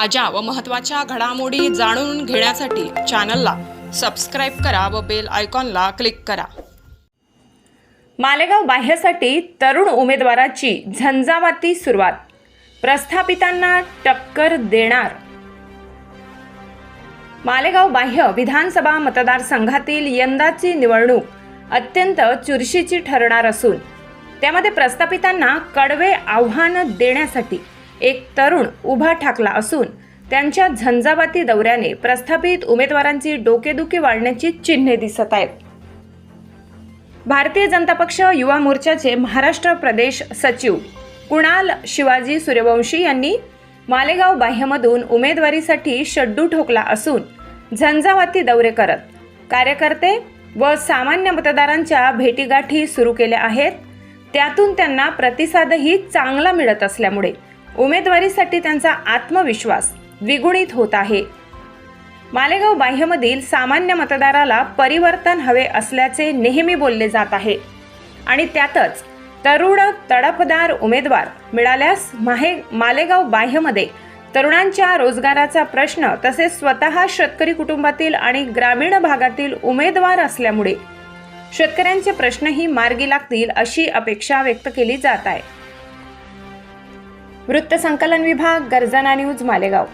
ताज्या व महत्त्वाच्या घडामोडी जाणून घेण्यासाठी चॅनलला सबस्क्राईब करा व बेल आयकॉनला क्लिक करा. मालेगाव बाह्यसाठी तरुण उमेदवाराची झंझावाती सुरुवात. प्रस्थापितांना टक्कर देणार. मालेगाव बाह्य विधानसभा मतदारसंघातील यंदाची निवडणूक अत्यंत चुरशीची ठरणार असून त्यामध्ये प्रस्थापितांना कडवे आव्हान देण्यासाठी एक तरुण उभा ठाकला असून त्यांच्या झंझावाती दौऱ्याने प्रस्थापित उमेदवारांची डोकेदुखी वाढण्याची चिन्हे दिसत आहेत. भारतीय जनता पक्ष युवा मोर्चाचे महाराष्ट्र प्रदेश सचिव कुणाल शिवाजी सूर्यवंशी यांनी मालेगाव बाह्यमधून उमेदवारीसाठी शड्डू ठोकला असून झंझावाती दौरे करत कार्यकर्ते व सामान्य मतदारांच्या भेटीगाठी सुरू केल्या आहेत. त्यातून त्यांना प्रतिसादही चांगला मिळत असल्यामुळे उमेदवारीसाठी त्यांचा आत्मविश्वास द्विगुणित होत आहे. मालेगाव बाह्यमधील सामान्य मतदाराला परिवर्तन हवे असल्याचे नेहमी बोलले जात आहे. आणि त्यातच तरुण तडफदार उमेदवार मिळाल्यास माहे मालेगाव बाह्यमध्ये तरुणांच्या रोजगाराचा प्रश्न तसेच स्वतः शेतकरी कुटुंबातील आणि ग्रामीण भागातील उमेदवार असल्यामुळे शेतकऱ्यांचे प्रश्नही मार्गी लागतील अशी अपेक्षा व्यक्त केली जात आहे. वृत्तसंकलन विभाग गर्जना न्यूज मालेगाव